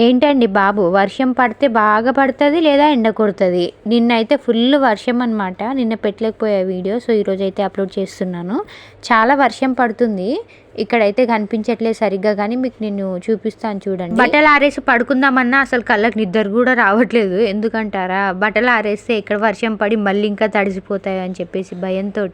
ఏంటండి బాబు వర్షం పడితే బాగా పడుతుంది లేదా ఎండ కొడుతుంది? నిన్నైతే ఫుల్ వర్షం అనమాట నిన్న పెట్టలేకపోయా వీడియో సో ఈరోజు అయితే అప్లోడ్ చేస్తున్నాను. చాలా వర్షం పడుతుంది. ఇక్కడైతే కనిపించట్లేదు సరిగ్గా కానీ మీకు నేను చూపిస్తాను చూడండి. బట్టలు ఆరేసి పడుకుందామన్నా అసలు కళ్ళకి నిద్ర కూడా రావట్లేదు. ఎందుకంటారా? బట్టలు ఆరేస్తే ఇక్కడ వర్షం పడి మళ్ళీ ఇంకా తడిసిపోతాయి అని చెప్పేసి భయంతో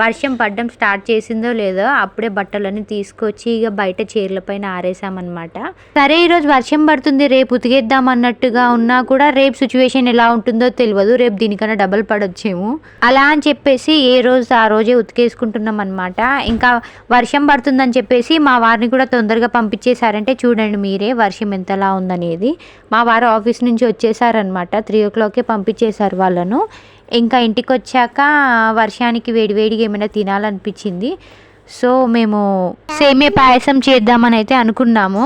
వర్షం పడడం స్టార్ట్ చేసిందో లేదో అప్పుడే బట్టలన్నీ తీసుకొచ్చి ఇక బయట చీరల పైన ఆరేసామన్నమాట. సరే ఈరోజు వర్షం పడుతుంది రేపు ఉతికేద్దాం అన్నట్టుగా ఉన్నా కూడా రేపు సిచ్యువేషన్ ఎలా ఉంటుందో తెలియదు. రేపు దీనికన్నా డబల్ పడొచ్చేమో. అలా అని చెప్పేసి ఏ రోజు ఆ రోజే ఉతికేసుకుంటున్నాం అనమాట ఇంకా వర్షం పడుతుందని చెప్పేసి మా వారిని కూడా తొందరగా పంపించేశారంటే చూడండి మీరే వర్షం ఎంతలా ఉందనేది. మా వారు ఆఫీస్ నుంచి వచ్చేసారనమాట త్రీ ఓ క్లాక్కే పంపించేశారు వాళ్ళను. ఇంకా ఇంటికి వచ్చాక వర్షానికి వేడివేడిగా ఏమైనా తినాలనిపించింది. సో మేము సేమే పాయసం చేద్దామని అయితే అనుకున్నాము.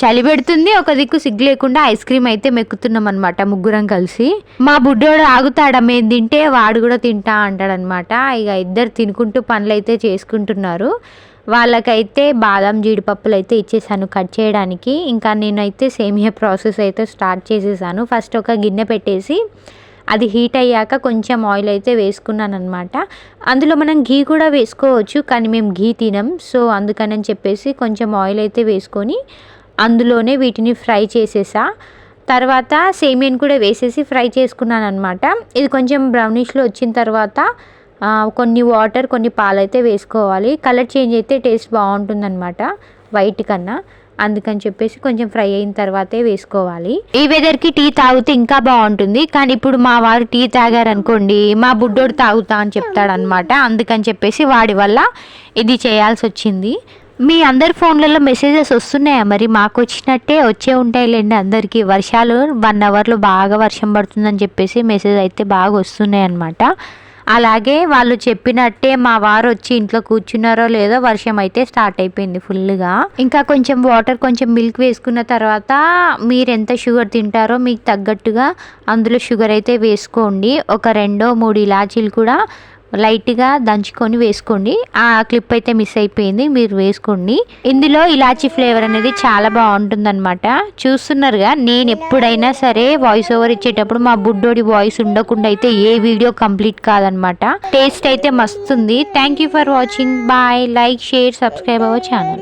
చలి పెడుతుంది ఒక దిక్కు సిగ్గు లేకుండా ఐస్ క్రీమ్ అయితే మెక్కుతున్నాం అనమాట ముగ్గురం కలిసి. మా బుడ్డోడు ఆగుతాడా మేము తింటే వాడు కూడా తింటా అంటాడనమాట ఇక ఇద్దరు తినుకుంటూ పనులు అయితే చేసుకుంటున్నారు. వాళ్ళకైతే బాదం జీడిపప్పులు అయితే ఇచ్చేసాను కట్ చేయడానికి. ఇంకా నేనైతే సేమియా ప్రాసెస్ అయితే స్టార్ట్ చేసేసాను. ఫస్ట్ ఒక గిన్నె పెట్టేసి అది హీట్ అయ్యాక కొంచెం ఆయిల్ అయితే వేసుకున్నాను అనమాట అందులో మనం ఘీ కూడా వేసుకోవచ్చు కానీ మేము ఘీ తినం. సో అందుకని చెప్పేసి కొంచెం ఆయిల్ అయితే వేసుకొని అందులోనే వీటిని ఫ్రై చేసేసా. తర్వాత సేమియన్ కూడా వేసేసి ఫ్రై చేసుకున్నాను అనమాట ఇది కొంచెం బ్రౌనిష్లో వచ్చిన తర్వాత కొన్ని వాటర్ కొన్ని పాలు అయితే వేసుకోవాలి. కలర్ చేంజ్ అయితే టేస్ట్ బాగుంటుందన్నమాట వైట్ కన్నా. అందుకని చెప్పేసి కొంచెం ఫ్రై అయిన తర్వాతే వేసుకోవాలి. ఈ వెదర్కి టీ తాగితే ఇంకా బాగుంటుంది. కానీ ఇప్పుడు మా వారు టీ తాగారనుకోండి మా బుడ్డోడు తాగుతా అని చెప్తాడనమాట అందుకని చెప్పేసి వాడి వల్ల ఇది చేయాల్సి వచ్చింది. మీ అందరి ఫోన్లలో మెసేజెస్ వస్తున్నాయా? మరి మాకు వచ్చినట్టే వచ్చే ఉంటాయిలేండి అందరికీ. వర్షాలు వన్ అవర్లో బాగా వర్షం పడుతుందని చెప్పేసి మెసేజ్ అయితే బాగా వస్తున్నాయి అనమాట అలాగే వాళ్ళు చెప్పినట్టే మా వారు వచ్చి ఇంట్లో కూర్చున్నారో లేదో వర్షం అయితే స్టార్ట్ అయిపోయింది ఫుల్గా. ఇంకా కొంచెం వాటర్ కొంచెం మిల్క్ వేసుకున్న తర్వాత మీరు ఎంత షుగర్ తింటారో మీకు తగ్గట్టుగా అందులో షుగర్ అయితే వేసుకోండి. ఒక రెండో మూడు ఇలాచీలు కూడా లైట్గా దంచుకొని వేసుకోండి. ఆ క్లిప్ అయితే మిస్ అయిపోయింది. మీరు వేసుకోండి. ఇందులో ఇలాచీ ఫ్లేవర్ అనేది చాలా బాగుంటుందన్నమాట. చూస్తున్నారుగా నేను ఎప్పుడైనా సరే వాయిస్ ఓవర్ ఇచ్చేటప్పుడు మా బుడ్డోడి వాయిస్ ఉండకుండా అయితే ఏ వీడియో కంప్లీట్ కాదనమాట టేస్ట్ అయితే మస్తుంది. Thank you for watching bye like share subscribe our channel